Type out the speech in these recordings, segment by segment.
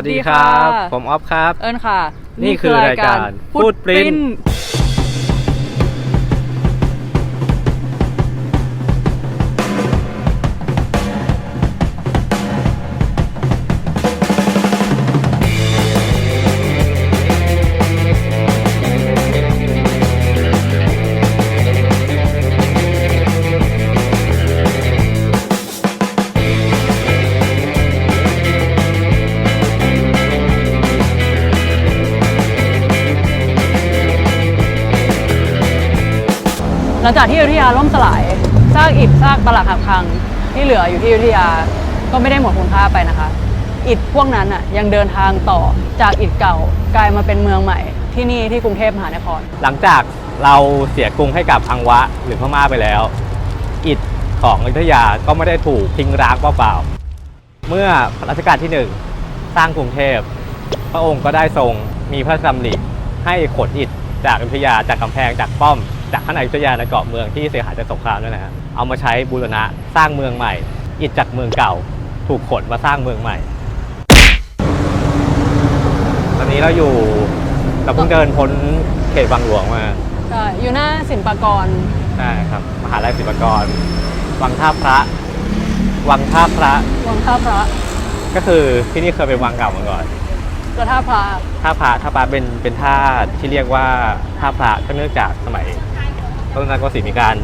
วัสดีครับสวัสดีค่ะผมออฟครับ เอิญค่ะ นี่คือรายการพูดปริ้น ลังจากที่อยุธยาล่มสลายซากอิฐซากปรักหักพังที่เหลืออยู่ที่อยุธยาก็ไม่ได้หมดคุณค่าไปนะคะ อิฐพวกนั้นอะยังเดินทางต่อจากอิฐเก่ากลายมาเป็นเมืองใหม่ที่นี่ที่กรุงเทพมหานคร หลังจากเราเสียกรุงให้กับอังวะหรือพม่าไปแล้ว อิฐของอยุธยาก็ไม่ได้ถูกทิ้งร้างเปล่าๆเมื่อรัชกาลที่หนึ่งสร้างกรุงเทพ พระองค์ก็ได้ทรงมีพระราชดำริให้ขนอิฐจากอยุธยาจากกำแพงจากป้อม จากข้างในอยุธยาในเกาะเมืองที่เสียหายจากสงครามนั่นนะฮะเอามาใช้บูรณะสร้างเมืองใหม่ อิฐจากเมืองเก่า ถูกขนมาสร้างเมืองใหม่ ตอนนี้เราอยู่เราเพิ่งเดินพ้นเขตบางหลวงมาใช่อยู่หน้าศิลปากรใช่ครับมหาลัยศิลปากร วังท่าพระ วังท่าพระ วังท่าพระ ก็คือที่นี่เคยเป็นวังเก่ามาก่อนแล้วท่าพระท่าพระท่าพระเป็นเป็นท่าที่เรียกว่าท่าพระก็เนื่องจากสมัย ต้นรัชกาลศรีมีการ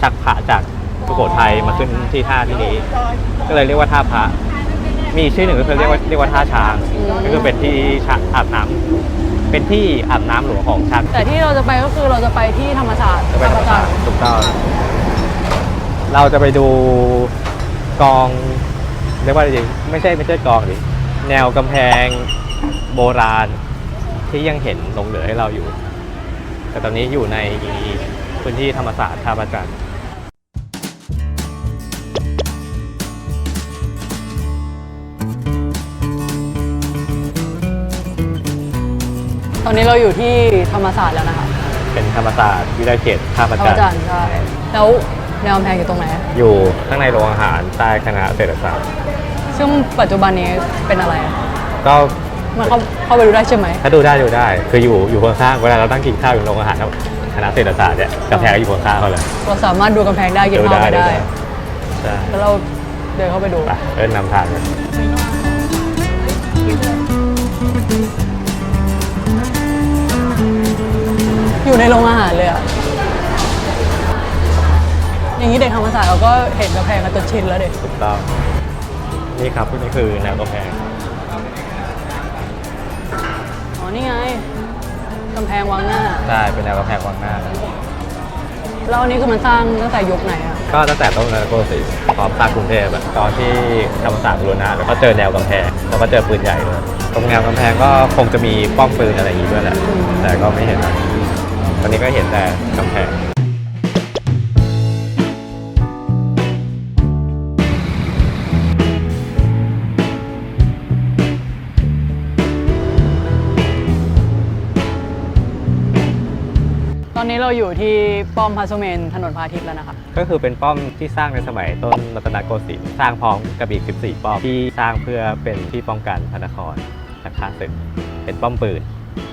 ชักพระจากสุโขทัยมาขึ้นที่ท่าที่นี้ ก็เลยเรียกว่าท่าพระ มีชื่อหนึ่งก็คือเรียกว่าเรียกว่าท่าช้างก็คือเป็นที่ช้างอาบน้ำเป็นที่อาบน้ำหลวงของช้าง แต่ที่เราจะไปก็คือเราจะไปที่ธรรมศาสตร์จะไปธรรมศาสตร์ท่พะจันทถูกต้องเราจะไปดูกองเรียกว่าอะไรดีไม่ใช่ไม่ใช่กองดิแนวกำแพงโบราณที่ยังเห็นหลงเหลือให้เราอยู่ แต่ตอนนี้อยู่ใน พื้นที่ธรรมศาสตร์ท่าพระจันทร์ตอนนี้เราอยู่ที่ธรรมศาสตร์แล้วนะคะเป็นธรรมศาสตร์วิทยาเขตท่าพระธรรจัมนทจันร์ทร์ใช่แล้วแนวกำแพงอยู่ตรงไหนอยู่ข้างในโรงอาหารใต้คณะเศรษฐศาสตร์ ซึ่งปัจจุบันนี้เป็นอะไรอะก็ มันเข้าเข้าไปดูได้ใช่ไหม ถ้าดูได้ดูได้ คืออยู่อยู่ข้างๆเวลาเราตั้งกินข้าวอยู่โรงอาหารแล้วคณะเศรษฐศาสตร์เนี่ยกำแพงก็อยู่ข้างๆเขาเลยเราสามารถดูกำแพงได้กินดูข้าวไปดูได้ ใช่แล้วเราเดินเข้าไปดูไปเริ่มนำทางเลยอยู่ในโรงอาหารเลยอะอย่างนี้เด็กธรรมศาสตร์เราก็เห็นกำแพงกันจนชินแล้วเด็กถูกต้องนี่ครับพวกนี้คือแนวกำแพงอ๋อ นี่ไงกำแพงวังหน้า ใช่เป็นแนวกำแพงวังหน้าแล้วอันนี้คือมันสร้างตั้งแต่ยุคไหนอะก็ตั้งแต่ต้นรัชกาลศรีพร้อมสร้างกรุงเทพอะตอนที่ธรรมศาสตร์บูรณะแล้วก็เจอแนวกำแพงแล้วก็เจอปืนใหญ่ด้วยตรงแนวกำแพงก็คงจะมีป้อมปืนอะไรอย่างนี้ด้วยแหละแต่ก็ไม่เห็นนะตอนนี้ก็เห็นแต่กำแพง นนี้เราอยู่ที่ป้อมพระสุเมนถนนพระอาทิตย์แล้วนะคะก็คือเป็นป้อมที่สร้างในสมัยต้นรัตนโกสินทร์สร้างพร้อมกับอีก 14 ป้อมที่สร้างเพื่อเป็นที่ป้องกันพระนครจากข้าศึกเป็นป้อมปืน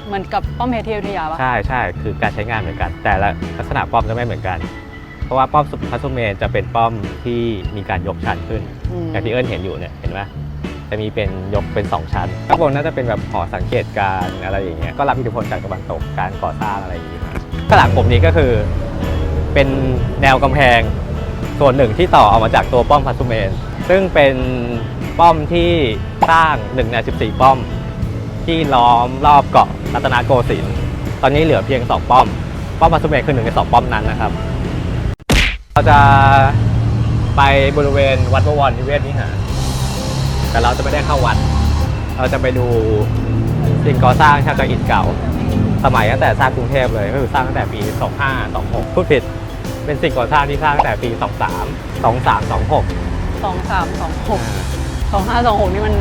เหมือนกับป้อมเพชรที่อยุธยาปะใช่ใช่คือการใช้งานเหมือนกัน แต่ละลักษณะป้อมจะไม่เหมือนกัน เพราะว่าป้อมพระสุเมนจะเป็นป้อมที่มีการยกชั้นขึ้นมอย่างที่เอิญเห็นอยู่เนี่ยเห็นไหมจะมีเป็นยกเป็น 2 ชั้นข้างบนน่าจะเป็นแบบหอสังเกตการณ์อะไรอย่างเงี้ยก็รับอิทธิพลจากตะวันตกการก่อสร้างอะไรอย่างเงี้ย ข้างหลังผมนี้ก็คือเป็นแนวกำแพงส่วนหนึ่งที่ต่อออกมาจากตัวป้อมพระสุเมน ซึ่งเป็นป้อมที่สร้าง1ใน14 ป้อม ที่ล้อมรอบเกาะรัตนโกสินทร์ตอนนี้เหลือเพียง 2 ป้อม ป้อมพระสุเมนคือหนึ่งในสองป้อมนั้นนะครับ เราจะไปบริเวณวัดบวรนิเวศวิหารแต่เราจะไม่ได้เข้าวัด เราจะไปดูสิ่งก่อสร้างชาวจากอิฐเก่า สมัยตั้งแต่สร้างกรุงเทพเลยก็คือสร้างตั้งแต่ปี 2526 พูดผิด เป็นสิ่งก่อสร้างที่สร้างตั้งแต่ปี 23 23 26 สองสามสองหกสองห้าสองหกนี่มัน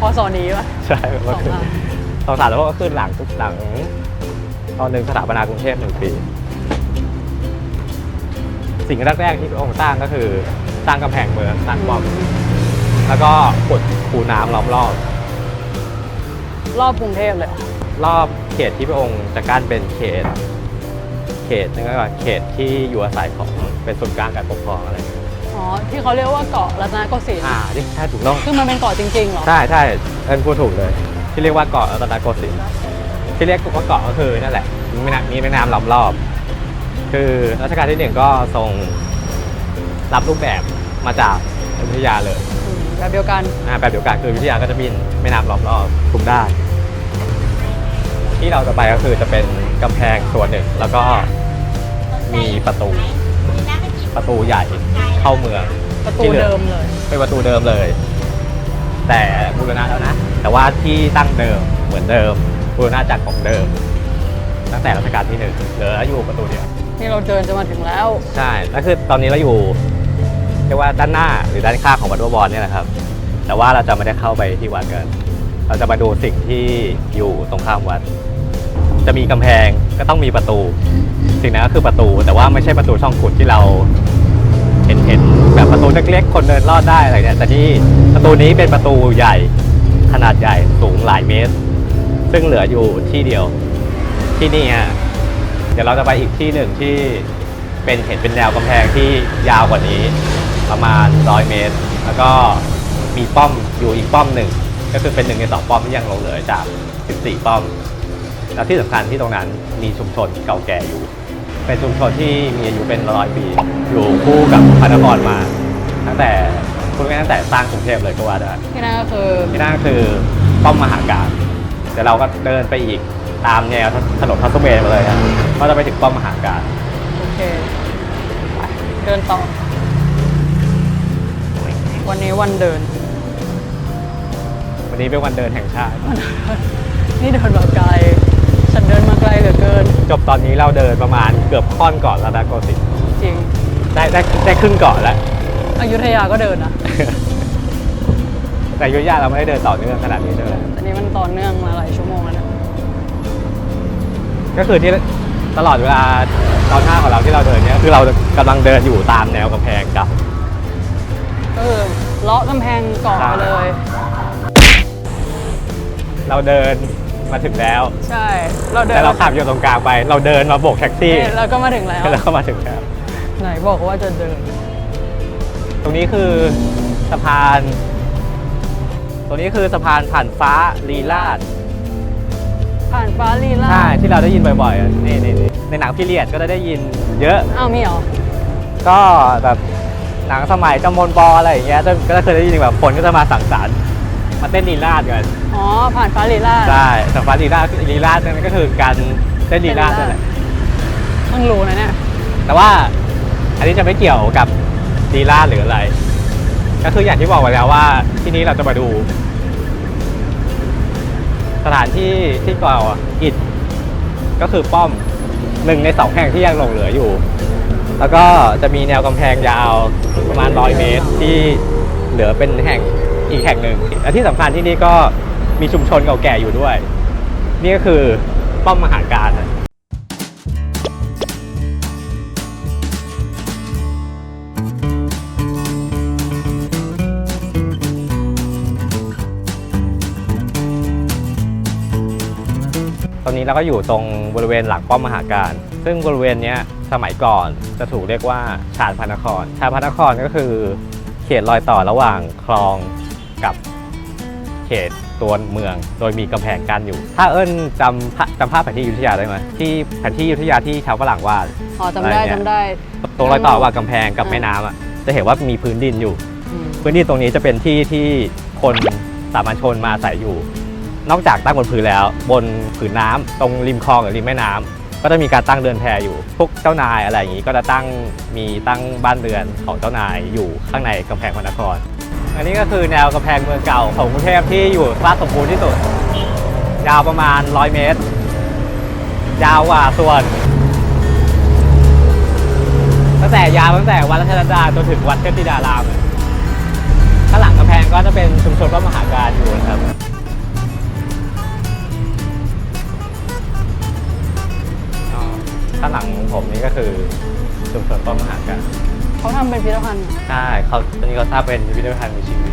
พอสอนี้ปะใช่ก็คือสองห้าสองสามแล้วก็ขึ้นหลังทุกหลัง ตอนหนึ่งสถาปนากรุงเทพหนึ่งปี สิ่งแรกๆที่พระองค์สร้างก็คือสร้างกำแพงเมืองสร้างป้อมแล้วก็ขุดคูน้ำล้อมรอบ รอบกรุงเทพเลยเหรอ รอบเขตที่พระองค์จะกั้นเป็นเขต เขตนั่นก็เขตที่อยู่อาศัยของเป็นศูนย์กลางการปกครองอะไรอย่างเงี้ยอ๋อที่เขาเรียกว่าเกาะรัตนโกสินทร์อ่าที่ใช่ถูกต้องคือมันเป็นเกาะจริงๆเหรอใช่ใช่เอิญพูดถูกเลย ที่เรียกว่าเกาะรัตนโกสินทร์ที่เรียกว่าเกาะก็คือนั่นแหละมีแม่น้ำมีแม่น้ำล้อมรอบ คือรัชกาลที่หนึ่งก็ทรงรับรูปแบบมาจากอยุธยาเลยอืมแบบเดียวกันอ่าแบบเดียวกันคืออยุธยาก็จะมีแม่น้ำล้อมรอบทุกด้าน ที่เราจะไปก็คือจะเป็นกำแพงส่วนหนึ่ง แล้วก็มีประตูประตูใหญ่เข้าเมืองประตูที่หลือเดิมเลย เป็นประตูเดิมเลย แต่บูรณะแล้วนะ แต่ว่าที่ตั้งเดิมเหมือนเดิมบูรณะจากของเดิม ตั้งแต่รัชกาลที่หนึ่งเหลืออยู่ประตูเดียวนี่เราเดินจะมาถึงแล้ว ใช่แล้วคือตอนนี้เราอยู่เรียกว่าด้านหน้าหรือด้านข้างของวัดบวรเนี่ยนะครับ แต่ว่าเราจะไม่ได้เข้าไปที่วัดกัน เราจะมาดูสิ่งที่อยู่ตรงข้ามวัด จะมีกำแพงก็ต้องมีประตู สิ่งนั้นก็คือประตู แต่ว่าไม่ใช่ประตูช่องขุดที่เรา เห็นเห็นแบบประตูเล็กๆคนเดินลอดได้อะไรเนี่ยแต่ที่ประตูนี้เป็นประตูใหญ่ขนาดใหญ่สูงหลายเมตร ซึ่งเหลืออยู่ที่เดียวที่นี่ฮะเดี๋ยวเราจะไปอีกที่หนึ่งที่เป็นเห็นเป็นแนวกำแพงที่ยาวกว่านี้ ประมาณ100เมตร แล้วก็มีป้อมอยู่อีกป้อมหนึ่งก็คือเป็นหนึ่งในสองป้อมที่ยังลงเหลือจาก 14 ป้อม แล้วที่สำคัญที่ตรงนั้นมีชุมชนเก่าแก่อยู่ เป็นชุมชนที่มีอายุเป็นร้อยปี อยู่คู่กับพระนครมา ตั้งแต่พูดง่ายๆตั้งแต่สร้างกรุงเทพเลยก็ว่าได้ที่นั่นก็คือที่นั่นก็คือป้อมมหาการเดี๋ยวเราก็เดินไปอีกตามแนวถนนพัสเวย์มาเลยครับก็จะไปถึงป้อมมหาการโอเคไปเดินต่อ วันนี้วันเดิน วันนี้เป็นวันเดินแห่งชาติ นี่เดินมาไกล จบตอนนี้เราเดินประมาณเกือบค่อนเกาะรัตนโกสินทร์จริงได้ได้ได้ครึ่งเกาะแล้ว อยุธยาก็เดินนะแต่อยุธยาเราไม่ได้เดินต่อเนื่องขนาดนี้เลยแต่นี้มันต่อเนื่องมาหลายชั่วโมงแล้วนะก็คือที่ตลอดเวลาตอนหน้าของเราที่เราเดินเนี่ยคือเรากำลังเดินอยู่ตามแนวกำแพงกับก็คือเลาะกำแพงเกาะมาเลย เราเดิน มาถึงแล้ว ใช่ เราเดินแต่เราขับอยู่ตรงกลางไป เราเดินมาโบกแท็กซี่นี่ เราก็มาถึงแล้ว แล้วก็มาถึงแล้ว ไหนบอกว่าจะเดิน ตรงนี้คือสะพาน ตรงนี้คือสะพานผ่านฟ้าลีลาด ผ่านฟ้าลีลาใช่ ที่เราได้ยินบ่อยๆอะนี่นี่นี่ในหนังพีเรียดก็จะได้ยินเยอะ อ้าวมีเหรอ ก็แบบหนังสมัยจำมนบออะไรอย่างเงี้ยจะก็เคยได้ยินแบบคนก็จะมาสังสรรค์ มาเต้นลีลาดกันอ๋อ ผ่านฟ้าลีลาใช่แต่ฟ้าลีลาดลีลาดนั่นก็คือการเต้นลีลาดนั่นแหละเพิ่งรู้นะเนี่ย แต่ว่าอันนี้จะไม่เกี่ยวกับลีลาดหรืออะไร ก็คืออย่างที่บอกไว้แล้วว่าที่นี้เราจะมาดู สถานที่ที่ก่ออิฐก็คือป้อมหนึ่งในสองแห่งที่ยังหลงเหลืออยู่ แล้วก็จะมีแนวกำแพงยาวประมาณร้อยเมตรที่เหลือเป็นแห่ง อีกแห่งหนึ่งและที่สำคัญที่นี่ก็มีชุมชนเก่าแก่อยู่ด้วย นี่ก็คือป้อมมหาการนะตอนนี้เราก็อยู่ตรงบริเวณหลังป้อมมหาการ ซึ่งบริเวณนี้สมัยก่อนจะถูกเรียกว่าชาญพระนคร ชาญพระนครก็คือเขตรอยต่อระหว่างคลอง กับเขตตัวเมือง โดยมีกำแพงกั้นอยู่ ถ้าเอิญจำภาจำภาพแผนที่อยุธยาได้ไหมที่แผนที่อยุธยาที่ชาวฝรั่งวาดอ๋อจำได้อะไรเนี่ย จำได้ ตรงรอยต่อระหว่างกำแพงกับอ่า แม่น้ำอะจะเห็นว่ามีพื้นดินอยู่ อืมพื้นที่ตรงนี้จะเป็นที่ที่คนสามัญชนมาอาศัยอยู่ นอกจากตั้งบนพื้นแล้ว บนผืนน้ำตรงริมคลองหรือริมแม่น้ำก็จะมีการตั้งเรือนแพอยู่ พวกเจ้านายอะไรอย่างนี้ก็จะตั้งมีตั้งบ้านเรือนของเจ้านายอยู่ข้างในกำแพงพระนคร อันนี้ก็คือแนวกำแพงเมืองเก่าของกรุงเทพที่อยู่สภาพสมบูรณ์ที่สุด ยาวประมาณ 100 เมตร ยาวกว่าส่วน ตั้งแต่ยาวตั้งแต่วัดรัชดาจนถึงวัดเทพธิดารามข้างหลังกำแพงก็จะเป็นชุมชนพระมหาการอยู่นะครับข้างหลังผมนี่ก็คือชุมชนพระมหาการ เขาทำเป็นพิพิธภัณฑ์ใช่เขาตอนนี้เขาทราบเป็นพิพิธภัณฑ์มีชีวิต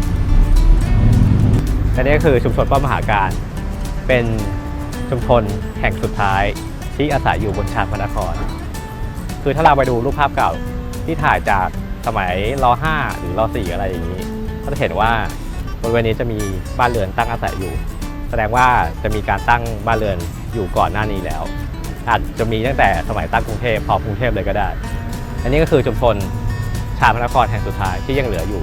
แต่นี่ก็คือชุมชนป้อมมหาการ เป็นชุมชนแห่งสุดท้ายที่อาศัยอยู่บนชานพระนคร คือถ้าเราไปดูรูปภาพเก่าที่ถ่ายจากสมัยร5หรือร4อะไรอย่างนี้ ก็จะเห็นว่าบริเวณนี้จะมีบ้านเรือนตั้งอาศัยอยู่ แสดงว่าจะมีการตั้งบ้านเรือนอยู่ก่อนหน้านี้แล้ว อาจจะมีตั้งแต่สมัยตั้งกรุงเทพพอกรุงเทพเลยก็ได้ อันนี้ก็คือชุมชน ชาพระนครแห่งสุดท้ายที่ยังเหลืออยู่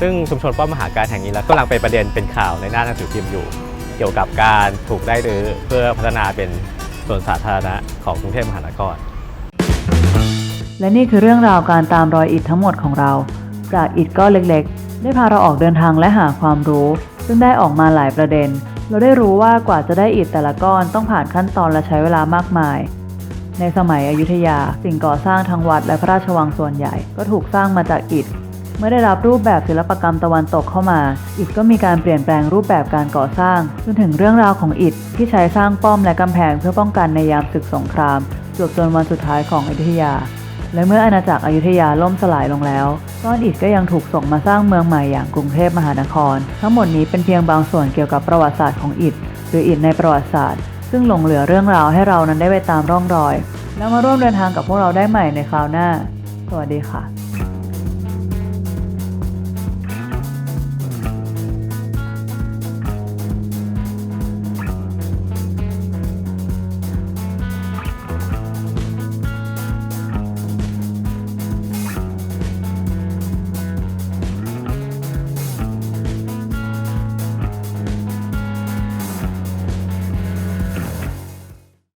ซึ่งชุมชนป้อมมหาการแห่งนี้แล้วกำลังเป็นประเด็นเป็นข่าวในหน้าหนังสือพิมพ์อยู่ เกี่ยวกับการถูกได้รื้อเพื่อพัฒนาเป็นส่วนสาธารณะของกรุงเทพมหานคร และนี่คือเรื่องราวการตามรอยอิฐทั้งหมดของเรา จากอิฐก้อนเล็กๆ ได้พาเราออกเดินทางและหาความรู้ ซึ่งได้ออกมาหลายประเด็น เราได้รู้ว่ากว่าจะได้อิฐแต่ละก้อนต้องผ่านขั้นตอนและใช้เวลามากมาย ในสมัยอยุธยา สิ่งก่อสร้างทั้งวัดและพระราชวังส่วนใหญ่ ก็ถูกสร้างมาจากอิฐ เมื่อได้รับรูปแบบศิลปกรรมตะวันตกเข้ามา อิฐก็มีการเปลี่ยนแปลงรูปแบบการก่อสร้างจนถึงเรื่องราวของอิฐที่ใช้สร้างป้อมและกำแพงเพื่อป้องกันในยามศึกสงครามจวบจนวันสุดท้ายของอยุธยา และเมื่ออาณาจักรอยุธยาล่มสลายลงแล้วก้อนอิฐก็ยังถูกส่งมาสร้างเมืองใหม่อย่างกรุงเทพมหานคร ทั้งหมดนี้เป็นเพียงบางส่วนเกี่ยวกับประวัติศาสตร์ของอิฐหรืออิฐในประวัติศาสตร์ ซึ่งหลงเหลือเรื่องราวให้เรานั้นได้ไปตามร่องรอย แล้วมาร่วมเดินทางกับพวกเราได้ใหม่ในคราวหน้า สวัสดีค่ะ